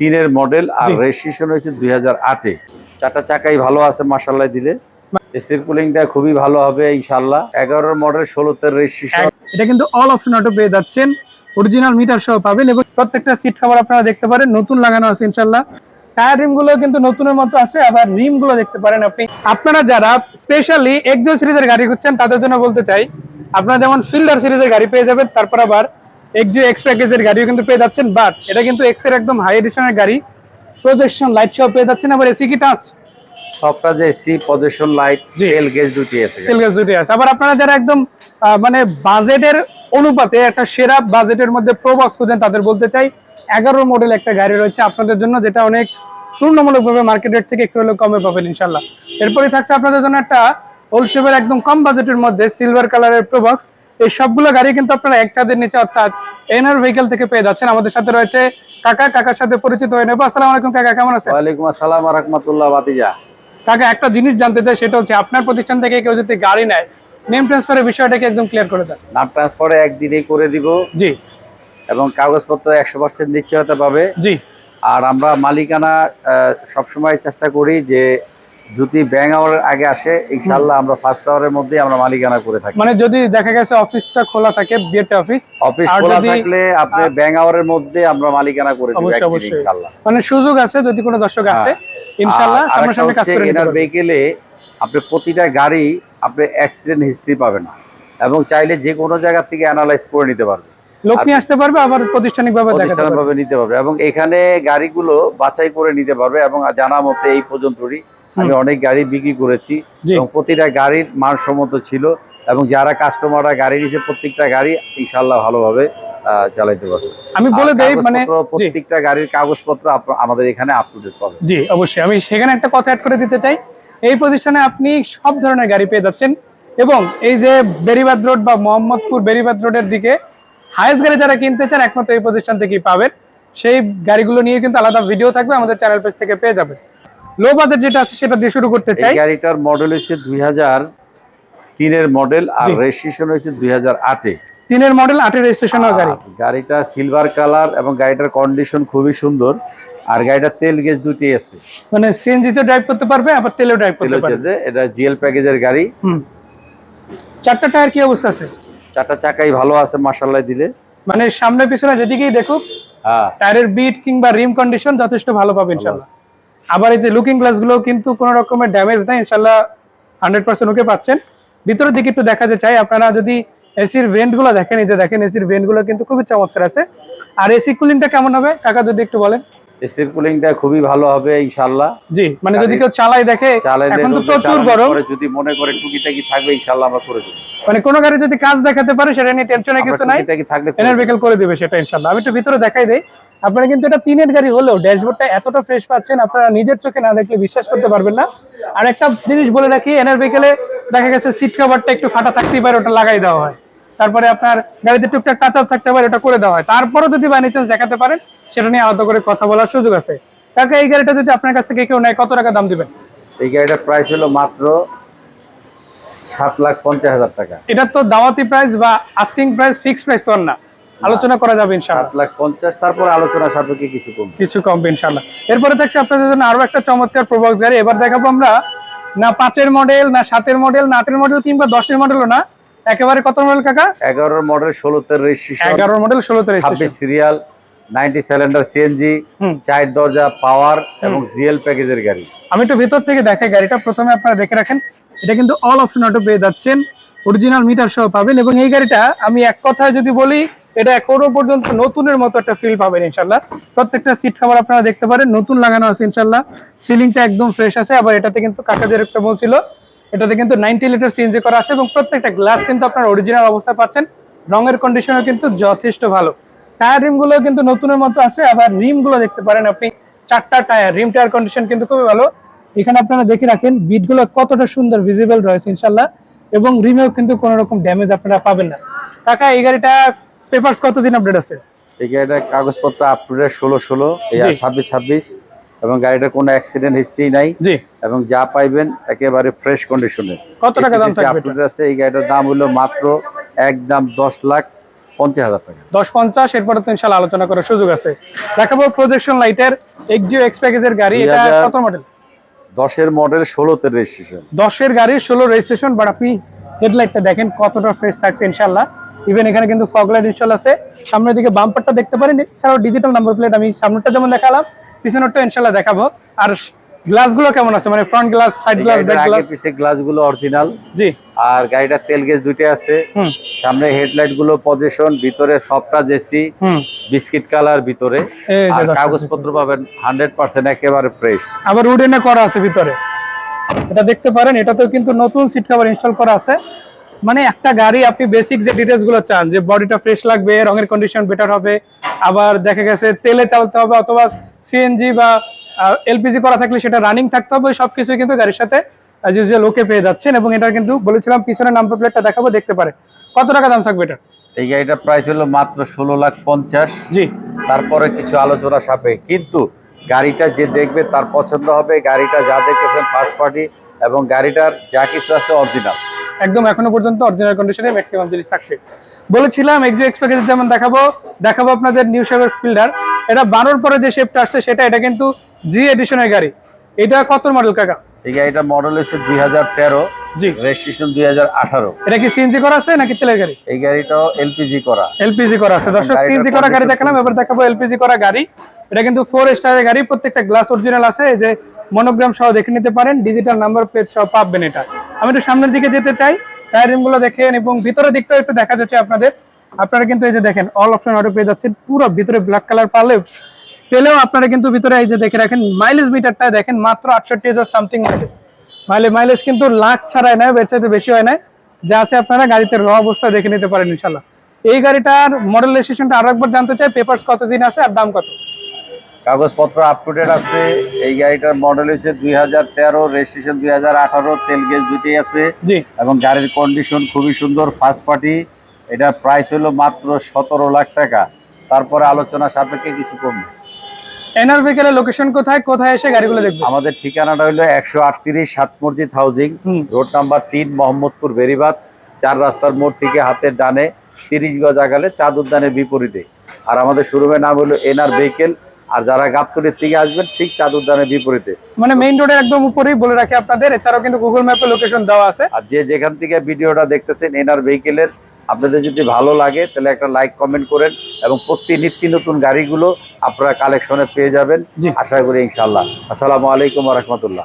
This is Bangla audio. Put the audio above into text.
তিনের মডেল আর রেজিস্ট্রেশন হয়েছে দুই হাজার আটে। চারটা চাকাই ভালো আছে মাসাল্লাহ দিলে। এসির কুলিংটা খুবই ভালো হবে ইনশাল্লাহ এগারোর মডেল ষোলোতে রেজিস্ট্রেশন এটা কিন্তু অল অপশন অটো পেয়ে যাচ্ছেন। অরিজিনাল মিটার সহ পাবেন এবং প্রত্যেকটা সিট কভার আপনারা দেখতে পারেন। নতুন লাগানো আছে ইনশাল্লাহ টায়ার রিমগুলো কিন্তু নতুনের মতো আছে আবার রিমগুলো দেখতে পারেন আপনি। আপনারা যারা স্পেশালি এক্সো সিরিজের গাড়ি খুঁজছেন তাদের জন্য বলতে চাই আপনারা যেমন ফিল্ডার সিরিজের গাড়ি পেয়ে যাবেন তারপর আবার এক্সো এক্স প্যাকেজের গাড়িও কিন্তু পেয়ে যাচ্ছেন বাট এটা কিন্তু এক্সের একদম হাই এডিশনের গাড়ি। প্রজেকশন লাইট সহ পেয়ে যাচ্ছেন আবার এসি কি টাচ সবটা যে এসি পজিশন লাইট। তেল গেজ দুটি আছে। সেলগাস দুটি আছে। আবার আপনারা যারা একদম মানে বাজেটের অনুপাতে একটা সেরা বাজেটের মধ্যে প্রবক্স খুঁজেন তাদের বলতে চাই এগারো মডেল একটা গাড়ি রয়েছে আপনাদের জন্য যেটা অনেক তুলনামূলকভাবে মার্কেট রেট থেকে একটু হলেও কমে পাবেন ইনশাল্লাহ এরপরে থাকছে আপনাদের জন্য একটা শেপের একদম কম বাজেটের মধ্যে সিলভার কালারের প্রবক্স এই সবগুলো গাড়ি কিন্তু আপনারা এক ছাদের নিচে অর্থাৎ এনআর ভেহিকেল থেকে পেয়ে যাচ্ছেন। আমাদের সাথে রয়েছে কাকা। কাকার সাথে পরিচিত হয়ে নেব। আসসালামু আলাইকুম কাকা কেমন আছেন? ওয়ালাইকুম আসসালাম রহমতুল্লাহ বাতিজা কাকা একটা জিনিস জানতে চাই সেটা হচ্ছে আপনার প্রতিষ্ঠান থেকে কেউ যদি গাড়ি নেয় নেম ট্রান্সফারের বিষয়টাকে একদম ক্লিয়ার করে দেন। নাম ট্রান্সফারে একদিনেই করে দিব। জি। এবং কাগজপত্র একশো পার্সেন্ট নিশ্চয়তা পাবে। জি। আর আমরা মালিকানা সবসময় চেষ্টা করি যে যদি ব্যাং আওয়ারের আগে আসে ইনশাল্লাহ আমরা ফার্স্ট আওয়ারের মধ্যে আমরা মালিকানা করে থাকি। মানে যদি দেখা গেছে অফিসটা খোলা থাকে বিএড অফিস অফিস খোলা থাকলে আপনি ব্যাং আওয়ারের মধ্যে আমরা মালিকানা করে দিব অবশ্যই, ইনশাল্লাহ মানে সুযোগ আছে যদি কোনো দর্শক আসে হ্যাঁ। ইনশাআল্লাহ আরেকটা সামনাসামনি কাজ করে এনার পারবেন। ভেহিকেলে আপনি প্রতিটা গাড়ি আপনি অ্যাক্সিডেন্ট হিস্ট্রি পাবেন এবং চাইলে যে কোনো জায়গা থেকে অ্যানালাইজ করে নিতে পারবে। লোক নিয়ে আসতে পারবে আবার প্রাতিষ্ঠানিকভাবে পারবে। নিতে পারবে এবং এখানে গাড়িগুলো বাছাই করে নিতে পারবে এবং জানা মতে এই পর্যন্তই আমি অনেক গাড়ি বিক্রি করেছি এবং প্রতিটা গাড়ির মানসম্মত ছিল এবং যারা কাস্টমাররা গাড়ি নিয়েছে প্রত্যেকটা গাড়ি ইনশাল্লাহ ভালোভাবে চালাইতে পারবে। আমি বলে দেই মানে প্রত্যেকটা গাড়ির কাগজপত্র আমাদের এখানে আপ টু ডেট পাবে। জি অবশ্যই। আমি সেখানে একটা কথা অ্যাড করে দিতে চাই। এই প্রতিষ্ঠানে আপনি সব ধরনের গাড়ি পেয়ে যাচ্ছেন এবং এই যে বেরিবাদ রোড বা মোহাম্মদপুর বেরিবাদ রোডের দিকে হায়েস্ট গাড়ি যারা কিনতে চান একমাত্র এই প্রতিষ্ঠান থেকেই পাবেন। সেই গাড়িগুলো নিয়ে কিন্তু আলাদা ভিডিও থাকবে আমাদের চ্যানেল পেজ থেকে পেয়ে যাবেন। লো বাজেট যেটা আছে সেটা দিয়ে শুরু করতে এই চাই। গাড়িটার মডেল হচ্ছে দুই হাজার তিনের মডেল আর রেজিস্ট্রেশন হয়েছে দুই হাজার আটে। তিনের মডেল আটের রেজিস্ট্রেশনের গাড়ি। গাড়িটা সিলভার কালার এবং গাড়িটার কন্ডিশন খুবই সুন্দর। আর গাড়িটার তেল গেজ দুটি আছে। মানে সিএনজিতে ড্রাইভ করতে পারবে আবার তেলেও ড্রাইভ করতে পারবে। এটা জিএল প্যাকেজের গাড়ি। চারটা টায়ার কি অবস্থা আছে? চারটা চাকাই ভালো আছে মাসাল্লাহ দিলে। মানে সামনে পিছনে যেদিকেই দেখুক হ্যাঁ। টায়ারের বিট কিংবা রিম কন্ডিশন যথেষ্ট ভালো পাবে ইনশাল্লাহ আবার এই যে লুকিং গ্লাসগুলো কিন্তু কোনো রকমের ড্যামেজ নাই ইনশাল্লাহ হান্ড্রেড পার্সেন্ট ওকে পাচ্ছেন। ভিতরের দিকে একটু দেখাতে চাই আপনারা যদি এসির ভেন্টগুলো দেখেন এই যে দেখেন এসির ভেন্টগুলো কিন্তু খুবই চমৎকার আছে। আর এসি কুলিংটা কেমন হবে? কাকা যদি একটু বলেন। এসির কুলিংটা খুবই ভালো হবে ইনশাল্লাহ জি মানে যদি কেউ চালাই দেখে এখন তো প্রচুর গরম। যদি মনে করে টুকিটাকি থাকবে ইনশাল্লাহ আমরা করে দেবো। মানে কোনো গাড়ি যদি কাজ দেখাতে পারে সেটা নিয়ে টেনশনের কিছু নাই। টুকিটাকি থাকলে এনার দেবো। করে দিবে সেটা ইনশাল্লাহ আমি একটু ভিতরে দেখাই দেই। আপনারা কিন্তু এটা তিনের গাড়ি হলেও ড্যাশবোর্ডটা এতটা ফ্রেশ পাচ্ছেন আপনারা নিজের চোখে না দেখলে বিশ্বাস করতে পারবেন না। আর একটা জিনিস বলে রাখি এনার বিকেলে দেখা গেছে সিট কভারটা একটু ফাটা থাকতেই পারে ওটা লাগাই দেওয়া হয়। তারপরে আপনার গাড়িতে টুকটাক টাচ আপ থাকতে পারে ওটা করে দেওয়া হয়। তারপরে যদি বাই চান্স দেখাতে পারেন সেটা নিয়ে আলাদা করে কথা বলার সুযোগ আছে। কাকা এই গাড়িটা যদি আপনার কাছ থেকে কেউ নেয় কত টাকা দাম দিবেন? এই গাড়িটার প্রাইস হলো মাত্র সাত লাখ পঞ্চাশ হাজার টাকা। এটা তো দাওয়াতি প্রাইস বা আস্কিং প্রাইস ফিক্স প্রাইস তো না। আলোচনা করা যাবে ইনশাআল্লাহ। লাখ তারপর আলোচনা সাপেক্ষে কিছু কম। কিছু কমবে ইনশাল্লাহ এরপরে থাকছে আপনাদের জন্য আরও একটা চমৎকার প্রবক্স গাড়ি। এবার দেখাবো আমরা না পাঁচের মডেল না সাতের মডেল না আটের মডেল কিংবা দশের মডেলও না। একেবারে কত মডেল কাকা? এগারোর মডেল ষোলোতে রেজিস্ট্রেশন এগারো মডেল ষোলোতে ছাব্বিশ সিরিয়াল নাইনটি সিলিন্ডার সিএনজি। চার দরজা পাওয়ার এবং জিএল প্যাকেজের গাড়ি। আমি একটু ভেতর থেকে দেখাই গাড়িটা। প্রথমে আপনারা দেখে রাখেন এটা কিন্তু অল অপশন অটো পেয়ে যাচ্ছেন। অরিজিনাল মিটার সহ পাবেন এবং এই গাড়িটা আমি এক কথায় যদি বলি এটা এখনও পর্যন্ত নতুনের মতো একটা ফিল পাবেন ইনশাল্লাহ প্রত্যেকটা সিট খাবার আপনারা দেখতে পারেন নতুন লাগানো আছে ইনশাল্লাহ সিলিংটা একদম ফ্রেশ আছে আবার এটাতে কিন্তু কাকা একটা বলছিল এটাতে কিন্তু নাইনটি লিটার সিএনজি করা আছে এবং প্রত্যেকটা গ্লাস কিন্তু আপনার অরিজিনাল অবস্থায় পাচ্ছেন। রঙের কন্ডিশনও কিন্তু যথেষ্ট ভালো। টায়ার রিমগুলো কিন্তু নতুনের মতো আছে আবার রিমগুলো দেখতে পারেন আপনি। চারটা টায়ার রিম টায়ার কন্ডিশন কিন্তু খুবই ভালো। এখানে আপনারা দেখে রাখেন বিটগুলো কতটা সুন্দর ভিজিবল রয়েছে ইনশাল্লাহ এবং রিমেও কিন্তু কোনো রকম ড্যামেজ আপনারা পাবেন না। কাকা এই গাড়িটা পেপারস কতদিন আপডেট আছে? এই গাড়িটার কাগজপত্র আপ টু ডেট ষোলো ষোলো। ছাব্বিশ ছাব্বিশ এবং গাড়িটার কোনো অ্যাক্সিডেন্ট হিস্ট্রি নাই। জি। এবং যা পাইবেন একেবারে ফ্রেশ কন্ডিশনে কত টাকা দাম আছে এই গাড়িটার দাম হলো মাত্র একদম দশ লাখ পঞ্চাশ হাজার টাকা। দশ পঞ্চাশ এরপরে তো ইনশাল্লাহ আলোচনা করার সুযোগ আছে। দেখাবো প্রজেকশন লাইটের এক্সিও এক্স প্যাকেজের গাড়ি এটা কত মডেল দশের মডেল ষোলোতে রেজিস্ট্রেশন দশের ষোলো রেজিস্ট্রেশন বাট আপনি হেডলাইটটা দেখেন কতটা ফ্রেশ থাকছে ইনশাল্লাহ। ইভেন এখানে কিন্তু ফগ লাইট ইনস্টল আছে। সামনের দিকে বাম্পারটা দেখতে পারেন এছাড়াও ডিজিটাল নাম্বার প্লেট আমি সামনেরটা যেমন দেখালাম পিছনেরটা ইনশাল্লাহ দেখাবো। আর গ্লাসগুলো কেমন আছে? মানে front glass side glass back glass পিছিয়ে গ্লাসগুলো অরিজিনাল জি। আর গাড়িটার তেল গেজ দুইটা আছে। সামনে হেডলাইটগুলো পজিশন ভিতরে সবটা জেসি বিস্কিট কালার ভিতরে। আর কাগজপত্র পাবেন হান্ড্রেড পার্সেন্ট একেবারে ফ্রেশ আবার উডেনে করা আছে ভিতরে। এটা দেখতে পারেন এটাতেও কিন্তু নতুন সিট কভার ইনস্টল করা আছে। মানে একটা গাড়ি আপনি বেসিক যে ডিটেলসগুলো চান যে বডিটা ফ্রেশ লাগবে রঙের কন্ডিশন বেটার হবে আবার দেখা গেছে তেলে চালাতে হবে অথবা সিএনজি বা এলপিজি করা থাকলে সেটা রানিং থাকতে হবে সবকিছু কিন্তু গাড়ির সাথে লোকে পেয়ে যাচ্ছেন এবং এটা কিন্তু বলেছিলাম পিছনে নাম্বার প্লেটটা দেখাবো দেখতে পারে। কত টাকা দাম থাকবে এটা এই গাড়িটার প্রাইস হলো মাত্র ষোলো লাখ পঞ্চাশ। জি। তারপরে কিছু আলোচনা সাপে কিন্তু গাড়িটা যে দেখবে তার পছন্দ হবে গাড়িটা যা দেখতেছেন ফার্স্ট পার্টি এবং গাড়িটার যা কিছু আছে অরিজিনাল একদম এখনও পর্যন্ত অরিজিনাল কন্ডিশনে ম্যাক্সিমাম জিনিস থাকছে। বলেছিলাম এক্সো এক্সপ্যাকেজ যেমন দেখাবো দেখাবো আপনাদের নিউ শেপের ফিল্ডার এটা বারোর পরে যে শেপটা আসছে সেটা এটা কিন্তু জি এডিশনের গাড়ি। এটা কত মডেল কাকা? এই গাড়িটার মডেল হচ্ছে দুই হাজার তেরো জি রেজিস্ট্রেশন দুই হাজার আঠারো। এটা কি সিএনজি করা আছে নাকি তেলের গাড়ি? এই গাড়িটাও এলপিজি করা। এলপিজি করা আছে। দর্শক সিএনজি করা গাড়ি দেখালাম এবার দেখাবো এলপিজি করা গাড়ি। এটা কিন্তু ফোর স্টারের গাড়ি প্রত্যেকটা গ্লাস অরিজিনাল আছে। এই যে মনোগ্রাম সহ দেখে নিতে পারেন ডিজিটাল নাম্বার প্লেট সহ পাবেন এটা। আমি একটু সামনের দিকে যেতে চাই টায়ারিংগুলো দেখেন এবং ভিতরের দিকটাও একটু দেখা যাচ্ছে আপনাদের। আপনারা কিন্তু এই যে দেখেন অল অপশন অটো পেয়ে যাচ্ছেন। পুরো ভিতরে ব্ল্যাক কালার পারলে পেলেও আপনারা কিন্তু ভিতরে এই যে দেখে রাখেন মাইলেজ মিটারটা দেখেন মাত্র আটষট্টি হাজার সামথিং মাইলেজ মাইলেজ মাইলেজ কিন্তু লাখ ছাড়াই নয় বের চাইতে বেশি হয় না যা আছে আপনারা গাড়িতে র অবস্থা দেখে নিতে পারেন ইনশাল্লাহ এই গাড়িটার মডেল রেজিস্ট্রেশনটা আরও একবার জানতে চাই পেপারস কতদিন আছে আর দাম কত? কাগজপত্র আপ টু ডেট আছে এই গাড়িটার মডেল হচ্ছে দুই হাজার তেরো রেজিস্ট্রেশন দুই হাজার আঠারো তেল গেজ দুটি আছে। জি। এবং গাড়ির কন্ডিশন খুবই সুন্দর ফার্স্ট পার্টি এটার প্রাইস হলো মাত্র সতেরো লাখ টাকা। তারপরে আলোচনা সাপেক্ষে কিছু কমবে। এনআর ভেহিকেলের লোকেশন কোথায়? কোথায় এসে গাড়িগুলো দেখবে? আমাদের ঠিকানাটা হলো একশো আটত্রিশ সাত মসজিদ হাউজিং রোড নাম্বার তিন মোহাম্মদপুর বেরিবাদ চার রাস্তার মোড় থেকে হাতের ডানে তিরিশ গজ আগালে চাঁদ উদ্যানের বিপরীতে। আর আমাদের শোরুমের নাম হলো এনআর ভেহিকেল আর যারা গাবতলির থেকে আসবেন ঠিক চাঁদ উদ্যানের বিপরীতে। মানে মেইন রোডের একদম উপরেই বলে রাখি আপনাদের এছাড়াও কিন্তু গুগল ম্যাপে লোকেশন দেওয়া আছে। আর যে যেখান থেকে ভিডিওটা দেখতেছেন এনআর ভেহিকেলের আপনাদের যদি ভালো লাগে তাহলে একটা লাইক কমেন্ট করেন এবং প্রতি নিত্য নতুন গাড়িগুলো আপনারা কালেকশনে পেয়ে যাবেন। আশা করি ইনশাল্লাহ আসসালামু আলাইকুম রহমতুল্লাহ।